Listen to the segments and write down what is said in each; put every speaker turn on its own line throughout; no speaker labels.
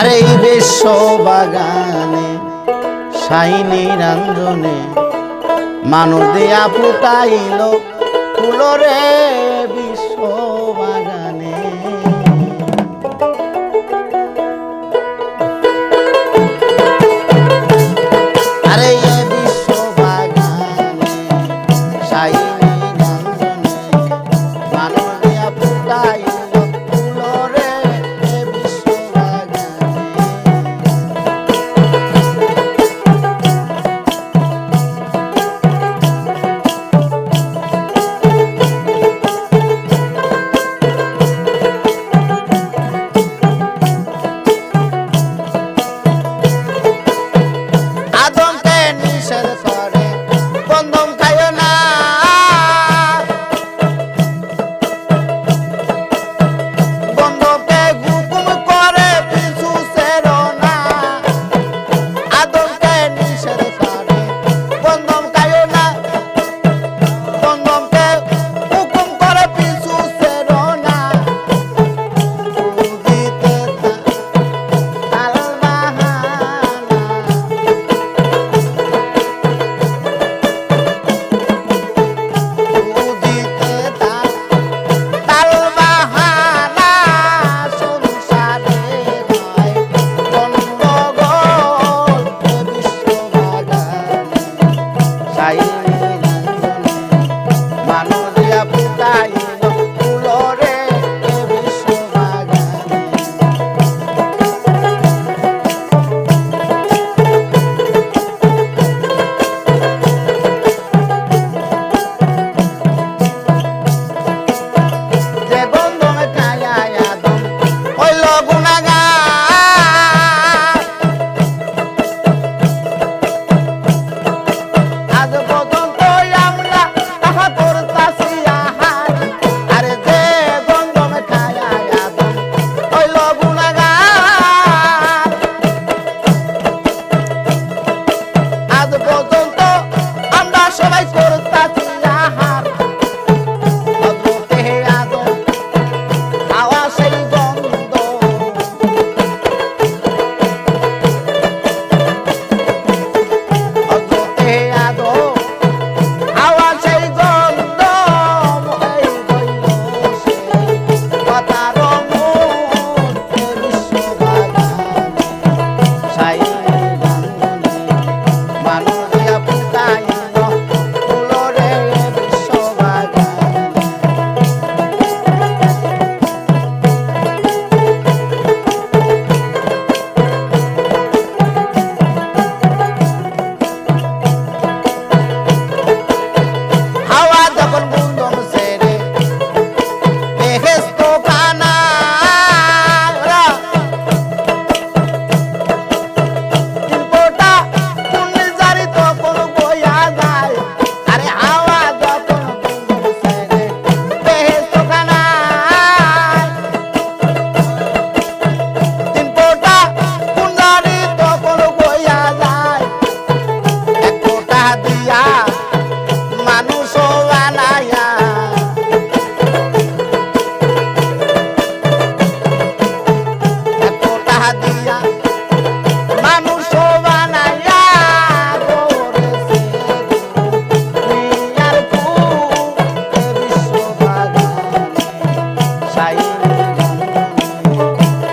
আর এই বিশ্ব বাগানে সাইনি রঞ্জনে মানুষ দিয়া ফুটাইল ফুলরে বিশ্ব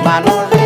মানুষ